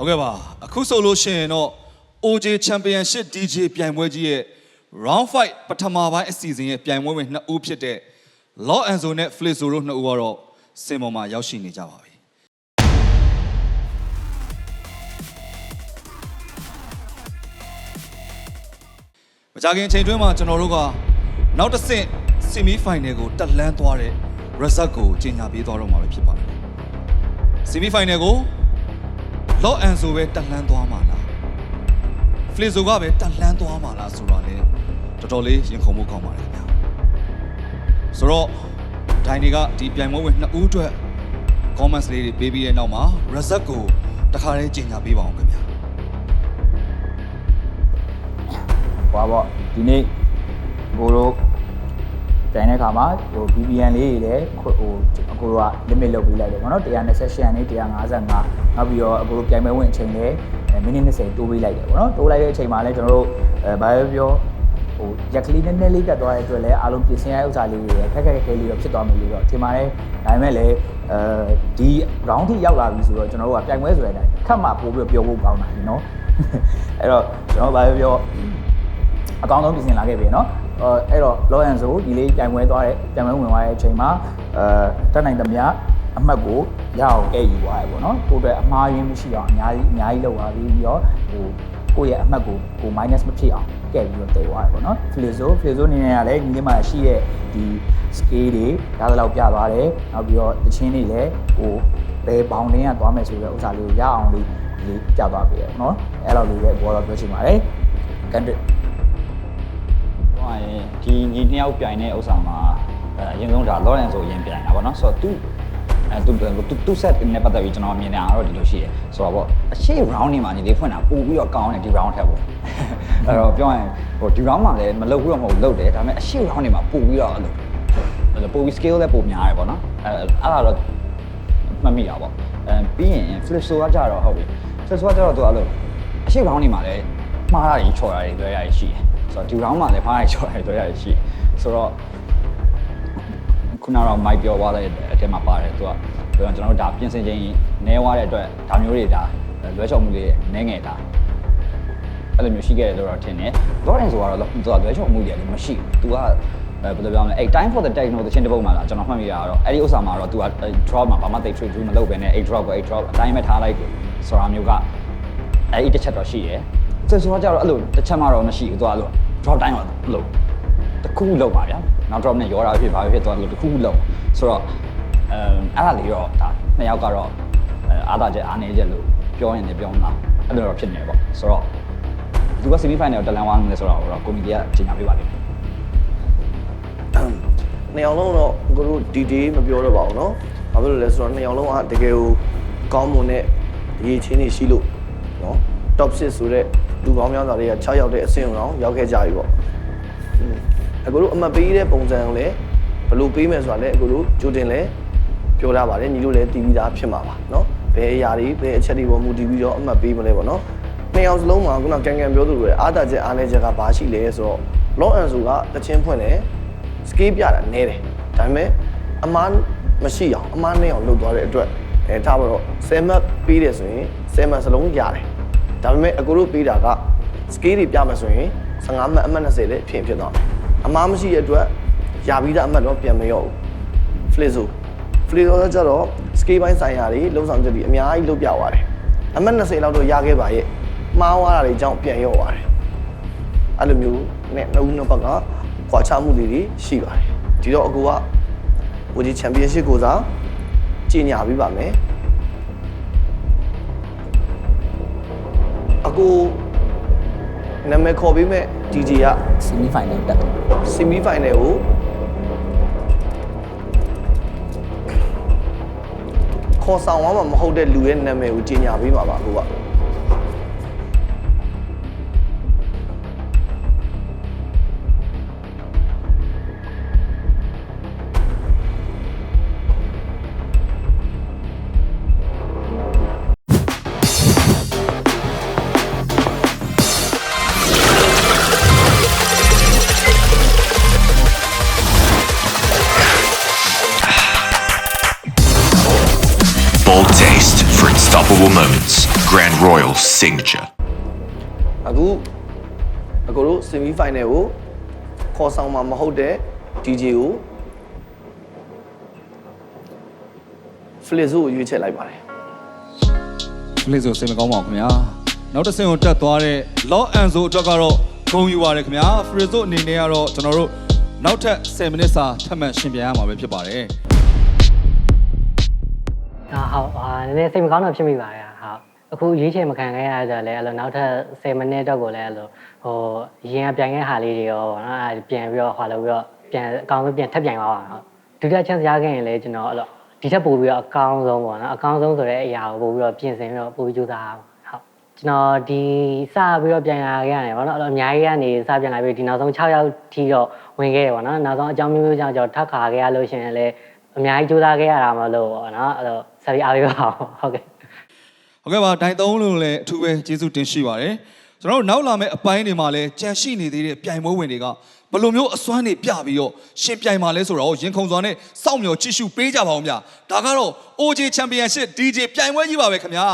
ဟုတ်ကဲ့ပါအခုဆိုလို့ရှိရင်တော့ OJ Championship DJ ပြိုင်ပွဲကြီးရဲ့ Round 5ပထမပိုင်းအစီအစဉ်ရဲ့ပြိုင်ပွဲဝင်နှစ်ဦးဖြစ်တဲ့ Law Anzo နဲ့ Flizzo တို့နှစ်ဦးကတော့စင်ပေါ်မှာရောက်ရှိနေကြပါပြီမကြခင်အချိန်တွင်းမှာကျွန်တော်တို့ကနောက်တစ်ဆင့် semi final ကိုတက်လှမ်းသွားတဲ့ result ကိုကြီးညာပေးသွားတော့မှာပဲဖြစ်ပါတယ် semi final ကို လော့အန်ဆိုပဲတက်လှမ်းသွားမှာလားဖလီဆိုကပဲတက်လှမ်းသွားမှာလားဆိုတော့လေတော်တော်လေးရင်ခုန်မှုကောင်းပါတယ်ခင်ဗျာဆိုတော့ဒိုင်တွေကဒီပြိုင်ပွဲဝင်နှစ်ဦးအတွက် comments လေးတွေပေးပြီးတဲ့နောက်မှာ result ကိုတခါတည်းကြီးညာပေးပါအောင်ခင်ဗျာဟွာပေါ့ဒီနေ့ကိုတို့ တိုင်တဲ့ခါမှာဟို VPN လေးတွေလည်းဟိုအကိုတို့က limit လုပ်ပေးလိုက်တယ်ပေါ့နော်128နဲ့155နောက်ပြီးတော့အကိုတို့ပြိုင်ပွဲဝင်အချိန်လည်းမိနစ်20တိုးပေးလိုက်တယ်ပေါ့နော်တိုးလိုက်တဲ့အချိန်မှာလည်းကျွန်တော်တို့အဲဘာပဲပြောဟိုရက်ကလေးနည်းနည်းလေးတက်သွားတဲ့အတွက်လည်းအားလုံးပြင်ဆင်ရတဲ့ဥစ္စာလေးတွေခက်ခက်ခဲခဲလေးတော့ဖြစ်သွားမယ်လို့တော့ထင်ပါတယ်ဒါပေမဲ့လည်းအဲဒီ round ထိရောက်လာပြီဆိုတော့ကျွန်တော်တို့ကပြိုင်ပွဲဆိုတဲ့အတိုင်းခက်မှပို့ပြီးပြောဖို့ကောင်းတာနော်အဲ့တော့ကျွန်တော်ဘာပဲပြော အကောင်းဆုံးပြင်ဆင်လာခဲ့ပြီเนาะ အဲ့တော့ law and so ဒီလေးပြိုင်ပွဲသွားတဲ့ပြိုင်ပွဲဝင်သွားတဲ့အချိန်မှာအဲတက်နိုင်သမျှအမှတ်ကိုရအောင်ကဲယူသွားရပေါ့နော်ကိုယ်တွေအမှားရင်းမရှိအောင်အများကြီးအများကြီးလုပ်သွားပြီးပြီးတော့ဟိုကိုယ့်ရဲ့အမှတ်ကိုကို minus မဖြစ်အောင်ကဲပြီးတော့တည်သွားရပေါ့နော် flizo flizo နေနေရလဲညီလေးမှာရှိတဲ့ဒီ scale တွေရသလောက်ပြသွားတယ်နောက်ပြီးတော့တချင်းတွေလည်းဟိုဘယ်ဘောင်တင်းကသွားမယ်ဆိုတဲ့ဥစ္စာလေးကိုရအောင်လေးလေးပြသွားပေးရပေါ့နော်အဲ့လိုလေးပဲဘောတော့ပြောချင်ပါတယ် candidate န်တက်ဟိုရင်ဒီညီနှစ်ယောက်ပြိုင်တဲ့ဥစ္စာမှာအဲအရင်ဆုံးဒါ Lawrence ဆိုရင်ပြိုင်တာပေါ့နော်ဆိုတော့သူအဲသူသူသူ set နဲ့ပတ်သက်ပြီးကျွန်တော်မြင်နေတာကတော့ဒီလိုရှိတယ်ဆိုတော့ပေါ့အရှိ round နေမှာညီလေးဖွင့်တာပို့ပြီးတော့ကောင်းတယ်ဒီ round ထက်ပေါ့အဲ့တော့ပြောရင်ဟိုဒီ round မှာလည်းမလုပ်ဘူးတော့မဟုတ်လုပ်တယ်ဒါပေမဲ့အရှိ round နေမှာပို့ပြီးတော့အဲ့လိုအဲ့လိုပို့ပြီး scale လည်းပိုများတယ်ပေါ့နော်အဲအဲ့ဒါတော့မှတ်မိတာပေါ့အဲပြီးရင် flip ဆိုကကြတော့ဟုတ်ပြီ flip ဆိုကကြတော့သူအဲ့လိုအရှိ round နေမှာလည်းမှားတာကြီးချော်တာတွေတွေ့ရရရှိတယ် ဆိုတော့ဒီ round မှာလည်းမှားတာချော်တာတွေတွေ့ရရရှိဆိုတော့ ခုနကတော့မိုက်ပြောသွားတဲ့အထက်မှာပါတယ်သူကပြောရင်ကျွန်တော်တို့ဒါပြင်ဆင်ခြင်းနဲသွားတဲ့အတွက်ဒါမျိုးတွေဒါလွဲချော်မှုတွေနဲငယ်တာအဲ့လိုမျိုးရှိခဲ့တယ်လို့တော့ထင်တယ်။ Lawrence ဆိုတော့သူကလွဲချော်မှုတွေလည်းမရှိဘူး။ तू ကအဲဘယ်လိုပြောမလဲအဲ့ time for the techno တချင်းတစ်ပုတ်မှာလားကျွန်တော်မှတ်မိရတော့အဲ့ဒီဥစ္စာမှာတော့ तू က drop မှာဘာမှသိ trade မလုပ်ဘဲနဲ့အဲ့ drop ကိုအဲ့ drop အတိုင်းပဲထားလိုက်တယ်ဆိုတာမျိုးကအဲ့ဒီတစ်ချက်တော့ရှိတယ်။ဆိုတော့ကြတော့အဲ့လိုတစ်ချက်မှတော့မရှိဘူး။ तू ကအဲ့လို drop time တော့လို့ တစ်ခုခုလောက်ပါဗျာနောက် drop နဲ့ရောတာဖြစ်ပါဖြစ်သွားလို့တစ်ခုခုလောက်ဆိုတော့အဲအဲ့ဒါလေးတော့ဒါနှစ်ယောက်ကတော့အဲအားသာချက်အားနေချက်လို့ပြောရင်လည်းပြောမှာအဲ့လိုတော့ဖြစ်နေပေါ့ဆိုတော့သူက semi final တက်လန်ဝါမယ်ဆိုတော့တော့ကွန်မီတီကချိန်ညာပေးပါလိမ့်မယ် နှစ်ယောက်လုံးတော့ကိုတို့ဒီဒေးမပြောတော့ပါဘူးเนาะဘာဖြစ်လို့လဲဆိုတော့နှစ်ယောက်လုံးကတကယ်ကိုကောင်းမွန်တဲ့ရေချင်းတွေရှိလို့เนาะ top 6ဆိုတဲ့လူပေါင်းများစွာတွေက6ရောက်တဲ့အဆင့်အောင်ရောက်ခဲ့ကြပြီပေါ့อืมအကိုတို့အမှတ်ပေးတဲ့ပုံစံကိုလည်းဘယ်လိုပေးမယ်ဆိုတာလည်းအကိုတို့ကြိုတင်လဲပြောထားပါတယ်ညီတို့လည်းတည်ပြီးသားဖြစ်မှာပါเนาะဘယ်အရာတွေဘယ်အချက်တွေပေါ်မူတည်ပြီးတော့အမှတ်ပေးမလဲပေါ့เนาะနှစ်ယောက်စလုံးမှာခုနကန်ကန်ပြောသလိုပဲအားတာချက်အားနည်းချက်ကဘာရှိလဲဆိုတော့ law and so ကတချင်းဖွင့်တယ် scale ပြတာနည်းတယ်ဒါပေမဲ့အမားမရှိအောင်အမားနဲ့အောင်လုပ်သွားတဲ့အတွက်အဲထားပါတော့10 map ပေးတယ်ဆိုရင်10 map စလုံးရတယ် ဒါပေမဲ့အကိုတို့ပေးတာက scale တွေပြမယ်ဆိုရင်15 map အမှတ်20လည်းဖြစ်ဖြစ်သွားမယ်အမားမရှိတဲ့အတွက်ရပြီးသားအမှတ်တော့ပြန်မရောဘူး flizzo flizzo ကကြတော့ scale ပိုင်းဆိုင်ရာတွေလုံဆောင်ချက်တွေအများကြီးလုပ်ပြသွားတယ်အမှတ်20လောက်တော့ရခဲ့ပါရဲ့မှားသွားတာတွေအကြောင်းပြန်ရော့သွားတယ်အဲ့လိုမျိုးနဲ့နှုတ်နှစ်ဘက်ကခွာချမှုတွေတွေရှိပါတယ်ဒီတော့အကူကဝီဂျီချန်ပီယံရှစ်ကိုစားကြီးညာပြီးပါမယ် ကူနာမည်ခေါ်ပေးမဲ့ DJ က semi final တက်တယ် semi final ကိုခေါ်ဆောင်သွားမှာမဟုတ်တဲ့လူရဲ့နာမည်ကိုကြီးညာပေးမှာပါအကူက Bold taste for unstoppable moments. Grand Royal signature. အခုအကိုတို့ semi final ကိုခေါ်ဆောင်မှာမဟုတ်တဲ့ DJ ကို Flizzo ကိုရွေးချယ်လိုက်ပါတယ်ဖလစ်ဆိုစိတ်မကောင်းပါဘူးခင်ဗျာနောက်တစ်ဆင့်ကိုတက်သွားတဲ့ Law and Zo အတွက်ကတော့ဂုဏ်ယူပါတယ်ခင်ဗျာ Frizo အနေနဲ့ကတော့ကျွန်တော်တို့နောက်ထပ်10မိနစ်စာထပ်မံရှင်ပြန်ရမှာပဲဖြစ်ပါတယ် နည်းနည်းစိတ်မကောင်းတော့ဖြစ်မိပါရဲ့ဟုတ်အခုရွေးချယ်မခံခဲ့ရကြလဲအဲ့လိုနောက်ထပ်10မိနစ်တော့ကိုလည်းအဲ့လိုဟိုရင်ကပြန်ခဲ့ဟာလေးတွေရောဗောနော်အဲ့ပြန်ပြီးတော့ဟွာလို့ပြီးတော့ပြန်အကောင်းဆုံးပြန်ထပ်ပြန်သွားပါဟုတ်ဒုတိယ chance ရခဲ့ရင်လည်းကျွန်တော်အဲ့လိုဒီထက်ပိုပြီးတော့အကောင်းဆုံးပေါ့နော်အကောင်းဆုံးဆိုတဲ့အရာကိုပို့ပြီးတော့ပြင်ဆင်ပြီးတော့ပို့ပြီးကြိုးစားအောင်ဟုတ်ကျွန်တော်ဒီစပြီးတော့ပြန်လာခဲ့ရတယ်ဗောနော်အဲ့လိုအများကြီးကနေစပြန်လာပြီးဒီနောက်ဆုံး6ယောက်ထိတော့ဝင်ခဲ့တယ်ဗောနော်နောက်ဆုံးအကြောင်းမျိုးမျိုးကြောင့်ကျွန်တော်ထပ်ခါခဲ့ရလို့ရှိရင်လည်းအများကြီးကြိုးစားခဲ့ရတာမလို့ဗောနော်အဲ့လို ဆက်ပြီးအားပေးပါအောင်ဟုတ်ကဲ့ဟုတ်ကဲ့ပါဒိုင်သုံးလုံးလည်းအထူးပဲကျေးဇူးတင်ရှိပါတယ်ကျွန်တော်တို့နောက်လာမယ့်အပိုင်းတွေမှာလည်းကြံရှိနေသေးတဲ့ပြိုင်ပွဲဝင်တွေကဘယ်လိုမျိုးအစွမ်းတွေပြပြီးတော့ရှင်ပြိုင်မှာလဲဆိုတော့ရင်ခုန်စွာနဲ့စောင့်မျှော်ကြည့်ရှုပေးကြပါဦးဗျာဒါကတော့ OJ Championship DJ ပြိုင်ပွဲကြီးပါပဲခင်ဗျာ